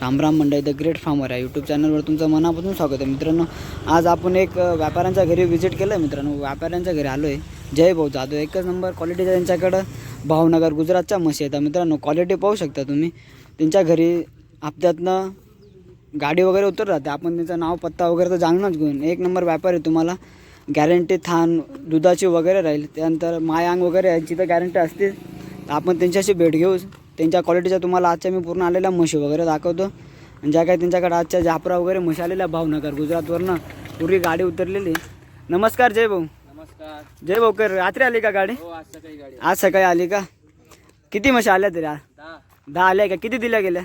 राम राम मंडळी the great farmer आहे YouTube चॅनलवर तुमचं मनापासून स्वागत आहे मित्रांनो. आज आपण एक व्यापाऱ्यांच्या घरी व्हिजिट केलं आहे मित्रांनो. व्यापाऱ्यांच्या घरी आलो आहे जय भाऊ जाधव एकच नंबर क्वालिटीचा त्यांच्याकडं. भावनगर गुजरातच्या म्हशी आहेत. मित्रांनो क्वालिटी पाहू शकता तुम्ही. त्यांच्या घरी हप्त्यातनं गाडी वगैरे उतर राहते. आपण त्यांचं नाव पत्ता वगैरे तर जाणूनच घेऊन. एक नंबर व्यापारी तुम्हाला. गॅरंटी थान दुधाची वगैरे राहील. त्यानंतर मायांग वगैरे यांची तर गॅरंटी असते तर आपण त्यांच्याशी भेट घेऊ. त्यांच्या क्वालिटीच्या तुम्हाला आजच्या मी पूर्ण आलेल्या म्हशी वगैरे दाखवतो. आणि ज्या काही त्यांच्याकडे आजच्या जापरा वगैरे म्हशी आलेल्या भावनगर गुजरातवरनं पूर्वी गाडी उतरलेली. नमस्कार जय भाऊ. नमस्कार. जय भाऊ कर रात्री आली का गाडी? हो आज सकाळी गाडी आज सकाळी आली का? किती म्हशी आल्या तरी आज? दहा. दहा आल्या का? किती दिल्या गेल्या?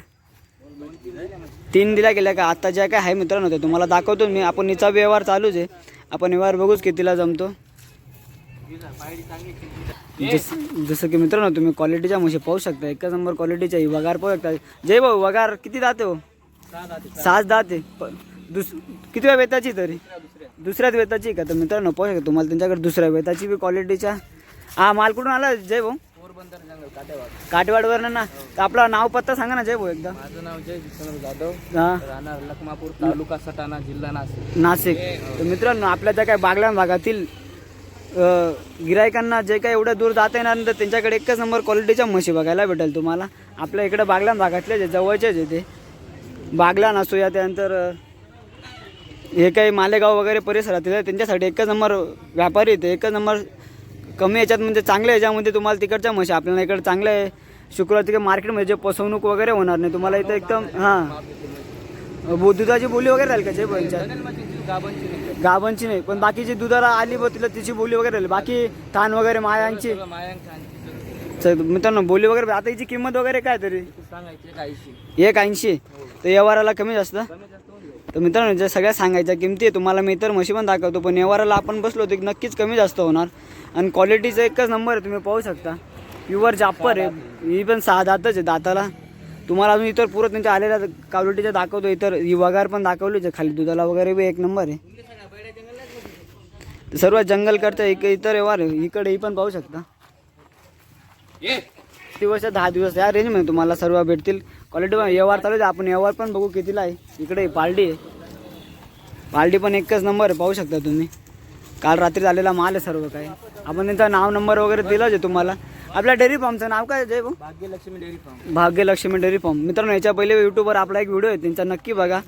तीन दिल्या गेल्या का? आता ज्या काय आहे मित्रांनो ते तुम्हाला दाखवतो मी. आपण हिचा व्यवहार चालूच आहे. आपण व्यवहार बघूच कितीला जमतो. जस जसं की मित्रांनो तुम्ही क्वालिटीच्या म्हशी पाहू शकता. एकच नंबर क्वालिटीच्या ही वगार पाहू शकता. जय भाऊ वगार किती दाते हो? सात दाते प- दुस किती वेळ वेताची तरी? दुसऱ्याच वेताची का? तर मित्रांनो पाहू शकता तुम्हाला त्यांच्याकडे दुसऱ्या वेताची बी क्वालिटीच्या हा माल कुठून आला? जय भाऊ. पोरबंदर जंगल काटेवाड. काटेवाडवरनं ना? तर आपला नाव पत्ता सांगा ना जय भाऊ एकदा. माझं नाव जय विष्णू जाधव. हा. राहणार लखमापूर तालुका सटाणा जिल्हा नाशिक. नाशिक. तर मित्रांनो आपल्या ज्या काही बागलान भागातील गिरायकांना जे काही एवढं दूर जाता येणार नाही तर त्यांच्याकडे एकच नंबर क्वालिटीच्या म्हशी बघायला भेटेल तुम्हाला. आपल्या इकडे बागलान भागातले जे जवळचेच आहे ते. बागलान असो या त्यानंतर हे काही मालेगाव वगैरे परिसरातील आहे त्यांच्यासाठी एकच नंबर व्यापारी येते एकच नंबर कमी याच्यात म्हणजे चांगल्या याच्यामध्ये तुम्हाला तिकडच्या म्हशी आपल्याला इकडे चांगलं आहे. शुक्रवार तिकडे मार्केटमध्ये जे फसवणूक वगैरे होणार नाही तुम्हाला इथं एकदम हां. बो- दुधाची बोली वगैरे राहील का जे यांच्या गाबांची नाही पण बाकीची दुधाला आली बघ तिला तिची बोली वगैरे राहील बाकी थान वगैरे मायांची. मित्रांनो बोली वगैरे आता हिची किंमत वगैरे काय तरी? एक ऐंशी. तर व्यवहाराला कमी जास्त. तर मित्रांनो ज्या सगळ्या सांगायच्या किमती आहे तुम्हाला मी इतर म्हशी पण दाखवतो पण व्यवहाराला आपण बसलो तर नक्कीच कमी जास्त होणार. आणि क्वालिटीचा एकच नंबर आहे तुम्ही पाहू शकता. प्युअर जाप्पर आहे ही पण सहा दातच आहे दाताला. तुम्हाला अजून इतर पुरं त्यांच्या आलेल्या क्वालिटीच्या दाखवतो इतर ही वगार पण दाखवलीच आहे खाली दुधाला वगैरे बी एक नंबर आहे. तर सर्व जंगल करता एक इतर व्यवहार इकडे ही पण पाहू शकता. दिवस दहा दिवस या रेंजमध्ये तुम्हाला सर्व भेटतील. क्वालिटी पण व्यवहार चालू आहे. आपण व्यवहार पण बघू कितीला आहे. इकडे पालडी आहे. पालडी पण एकच नंबर आहे. पाहू शकता तुम्ही. काल रात्री झालेला माल आहे सर्व काय आपण त्यांचा नाव नंबर वगैरे दिलाच आहे तुम्हाला. आपल्या डेअरी फार्मचं नाव काय जय भाऊ Bhagyalakshmi dairy farm Bhagyalakshmi dairy farm मित्रांनो याच्या पहिले यूट्यूबवर आपला एक व्हिडिओ आहे. त्यांचा नक्की बघा.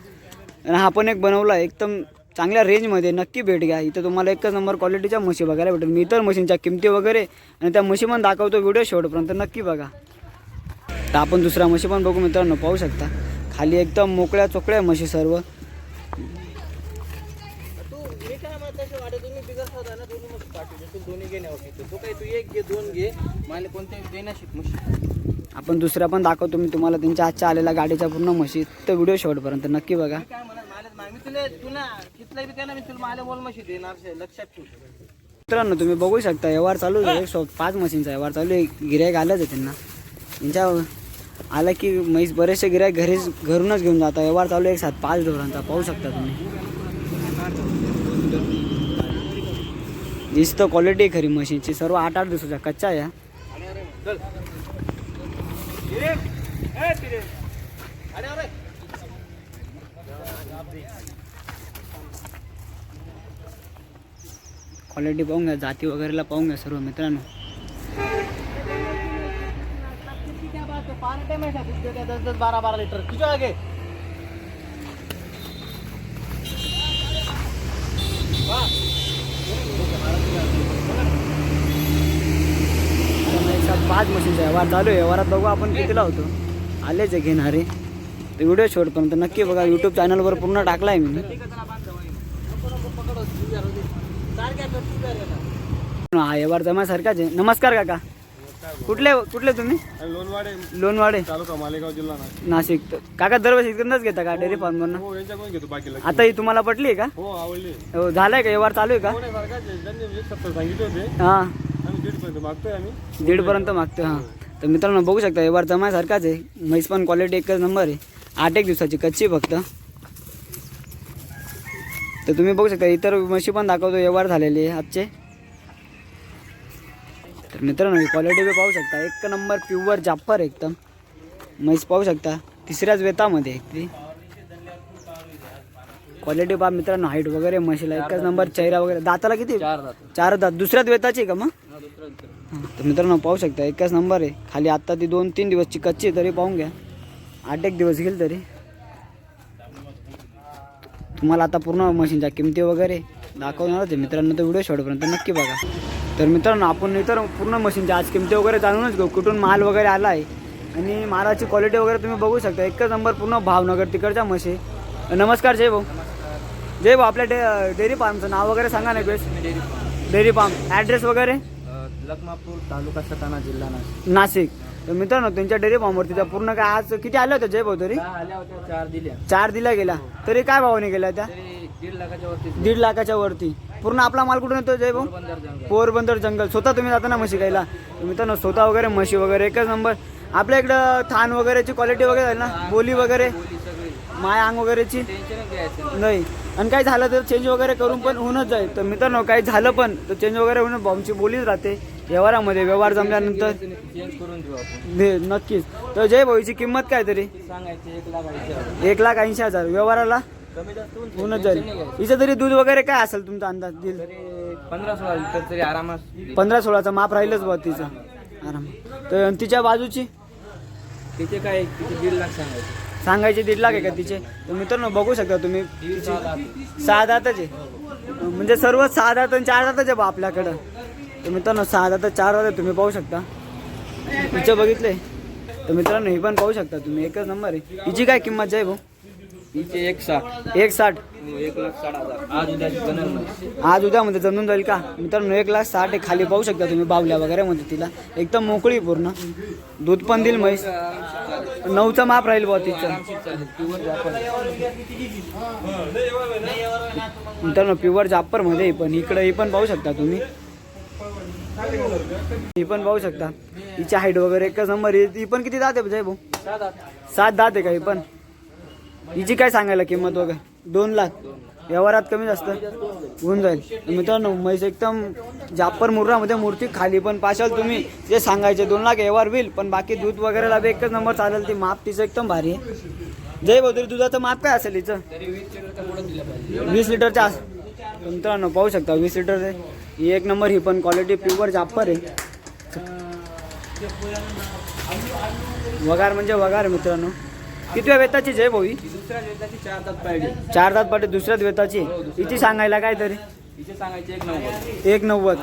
आणि हा पण एक बनवला आहे. एकदम चांगल्या रेंजमध्ये नक्की भेट घ्या. इथं तुम्हाला एकच नंबर क्वालिटीच्या म्हशी बघायला भेटेल. मी इतर मशीनच्या किमती वगैरे आणि त्या म्हशी पण दाखवतो व्हिडिओ शेवटपर्यंत नक्की बघा. तर आपण दुसऱ्या म्हशी पण बघू मित्रांनो पाहू शकता. खाली एकदम मोकळ्या चोकळ्या म्हशी सर्व. दोन्ही घे नाही तू काही तू एक घे दोन घे मला कोणत्याही देण्या शिक मुशी आपण दुसऱ्या पण दाखवतो मी तुम्हाला त्यांच्या आजच्या आलेल्या गाडीच्या पूर्ण म्हशी. तर व्हिडिओ शेवटपर्यंत नक्की बघा. मित्रांनो तुम्ही बघू शकता व्यवहार चालू आहे. सो पाच मशीनचा व्यवहार चालू आहे. गिरायक आलंच आहे त्यांना. त्यांच्या आला की म्हैस बरेचसे गिरायक घरीच घरूनच घेऊन जातात. व्यवहार चालू एक सात पाच ढोरांचा पाहू शकता तुम्ही. दिसतं क्वालिटी खरी मशीनची सर्व आठ आठ दिवसाच्या कच्च्या आहे. या क्वालिटी पाहून घ्या. जाती वगैरेला पाहून घ्या सर्व मित्रांनो. क्या बात पानी टाइम ऐसा कुछ देते दस दस बारह बारह लीटर. खींचो आगे त्यामुळे एक सात पाच मशीनचा व्यवहार चालू आहे. व्यवहारात बघू आपण कितीला होतो आलेच आहे घेणारे. तर व्हिडिओ शेवटपर्यंत नक्की बघा यूट्यूब चॅनलवर पूर्ण टाकला आहे मी हा व्यवहार जमासारखाच आहे. नमस्कार काका. कुठले कुठले तुम्ही? लोणवाडे. लोणवाडे. तालुका मालेगाव जिल्हा नाशिक. तर काका दरवर्षी इकडनंच घेता का? डेअरी फार्मवरनं? हो यांच्याकडून घेतो बाकीला. आता ही तुम्हाला पटली आहे का? हो आवडली. हो झालाय का? व्यवहार चालू आहे का? कोणी सारखाच आहे. त्यांनी एक सत्तर सांगितले होते. हां. आम्ही दीड पण पर्यंत मागतोय आम्ही. दीडपर्यंत मागतो हां. तर मित्रांनो बघू शकता व्यवहार जमायसारखाच आहे. म्हैस पण क्वालिटी एकच नंबर आहे. आठ एक दिवसाची कच्ची फक्त. तर तुम्ही बघू शकता इतर म्हशी पण दाखवतो व्यवहार झालेले आहे आजचे. मित्रांनो क्वालिटी बी पाहू शकता. एक नंबर प्युअर जाप्पर एकदम. म्हैस पाहू शकता. तिसऱ्याच वेतामध्ये ती. क्वालिटी पहा मित्रांनो हाईट वगैरे म्हशीला एकच नंबर चेहरा वगैरे. दाताला किती? चार दात. दुसऱ्याच वेताची का मग? तर मित्रांनो पाहू शकता. एकच नंबर आहे. खाली आत्ता ती दोन तीन दिवसची कच्ची तरी पाहून घ्या. आठ एक दिवस घेईल तरी. तुम्हाला आता पूर्ण मशीनच्या किमती वगैरे दाखवणारच आहे मित्रांनो तर व्हिडिओ शेवटपर्यंत नक्की बघा. तर मित्रांनो आपण इतर पूर्ण मशीनच्या आज किमती वगैरे जाणूनच घेऊ. कुठून माल वगैरे आला आहे आणि मालाची क्वालिटी वगैरे तुम्ही बघू शकता. एकच नंबर पूर्ण भावनगर तिकडच्या म्हशी नमस्कार जय भाऊ. जय भाऊ आपल्या डे डेअरी फार्मचं नाव वगैरे सांगा ना best dairy farm. Dairy farm. Address वगैरे? लखमापूर तालुका सटाणा जिल्हा नाशिक. नाशिक. तर मित्रांनो त्यांच्या डेअरी फार्मवरती त्या पूर्ण काय आज किती आल्या होत्या जय भाऊ तरी? चार दिल्या. चार दिल्या गेल्या. तरी काय भावाने गेल्या त्या? दीड लाखाच्या वरती दीड लाखाच्या वरती. पूर्ण आपला माल कुठून येतो जय भाऊ बंदर जंगल. पोरबंदर जंगल. स्वतः तुम्ही जाता ना म्हशी गायला तर मित्रांनो स्वतः वगैरे म्हशी वगैरे एकच नंबर. आपल्या इकडं थान वगैरेची क्वालिटी वगैरे आहे ना? बोली वगैरे? माय अंग वगैरेची? टेन्शनच घ्यायचं. नाही. आणि काही झालं तर चेंज वगैरे करून पण होऊनच जाईल. तर मित्रांनो काही झालं पण तर चेंज वगैरे होऊन बॉम्बची बोलीच राहते. व्यवहारामध्ये व्यवहार जमल्यानंतर. चेंज करून देऊ आपण. दे नक्कीच. तर जय भाऊची किंमत काय तरी? सांगायचे एक लाख ऐंशी एक लाख ऐंशी हजार. व्यवहाराला? कमी जास्त होऊन जाईल. हिचं तरी दूध वगैरे काय असेल तुमचा अंदाज तरी पंधरा सोळा लिटर तरी आरामात. पंधरा सोळाचं माप राहीलच बघ तिचं. आराम. तर तिच्या बाजूची? तिचे काय तिचे दीड लाख सांगायचे. सांगायची दीड लाख आहे का तिचे? तर मित्रांनो बघू शकता तुम्ही. सहा दातच. आहे म्हणजे सर्व सहा दात आणि चार दातच आहे बा आपल्याकडं. तर मित्रांनो सहा दात चार दात तुम्ही पाहू शकता. हिचं बघितले तर मित्रांनो ही पण पाहू शकता तुम्ही. एकच नंबर आहे. हिची काय किंमत जाय भाऊ? हिचे एक साठ एक साठ. एक लाख साठ हजार. आज बनल आज उद्यामध्ये जमून जाईल का? मित्रांनो एक लाख साठ आहे खाली पाहू शकता तुम्ही बावल्या वगैरे मध्ये तिला. एकदम मोकळी पूर्ण. दूध पण देईल म्हैस. नऊचं माप राहील बुवा तिचं. चालेल प्युअर जापान मित्रांनो प्युअर जाप्परमध्ये पण इकडे ही पण पाहू शकता तुम्ही. ही पण पाहू शकता. हिची हाईट वगैरे एकच नंबर ही पण किती दात आहे भाऊ? सात दात आहे का ही पण? हिची काय सांगायला किंमत वगैरे? दोन लाख. व्यवहारात कमी जास्त होऊन जाईल. मित्रांनो म्हैस एकदम जापर मुर्रामध्ये मूर्ती खाली पण पाशाल तुम्ही. जे सांगायचे दोन लाख व्यवहार होईल पण बाकी दूध वगैरेला बी एकच नंबर चालेल. ती माप तिचं एकदम भारी आहे. जय भाऊ दुधाचं माप काय असेल हिचं? वीस लिटरच्या आस मित्रांनो पाहू शकता वीस लिटर आहे. ही एक नंबर ही पण क्वालिटी प्युअर जापर आहे. वगार म्हणजे वगार मित्रांनो. कितव्या वेताची जय भाऊ ही? ही दुसऱ्या दिवसाची चार तास पाहिजे. चार दात पाटे दुसऱ्याच वेताची? हिची सांगायला काय तरी? हिचे सांगायचे एक नव्वद. एक नव्वद.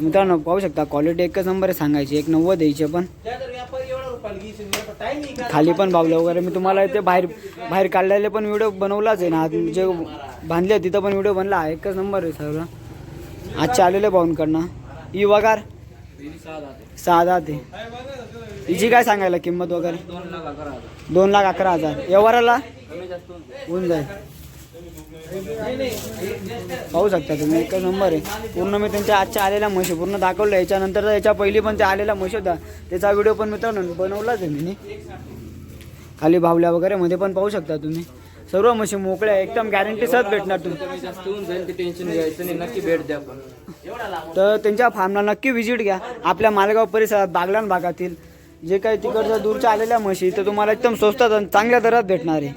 मित्रांनो पाहू शकता क्वालिटी एकच नंबर आहे सांगायची. एक नव्वद यायचे पण. खाली पण बावलं वगैरे. मी तुम्हाला ते बाहेर बाहेर काढलेले पण व्हिडिओ बनवलाच आहे ना. जे बांधले तिथं पण व्हिडिओ बनला. एकच नंबर आहे सगळं. आजचे आलेले भाऊंकडनं ई वगार? सहा दहा ते हिची काय सांगायला किंमत वगैरे? दोन लाख अकरा हजार. व्यवहाराला? होऊन जाईल. पाहू शकता तुम्ही एकच नंबर आहे. पूर्ण मी त्यांच्या आजच्या आलेल्या म्हशी पूर्ण दाखवलं. याच्यानंतर याच्या पहिली पण त्या आलेल्या म्हशी होत्या. त्याचा व्हिडिओ पण मित्रांनो बनवलाच आहे मी. खाली भावल्या वगैरे मध्ये पण पाहू शकता तुम्ही. सर्व म्हशी मोकळ्या एकदम गॅरंटी सहज भेटणार तुम्ही. तर त्यांच्या फार्मला नक्की व्हिजिट घ्या. आपल्या मालेगाव परिसरात बागलान भागातील जे काही तिकडच्या दूरच्या आलेल्या म्हशी तर तुम्हाला एकदम स्वस्तात आणि चांगल्या दरात भेटणार आहे.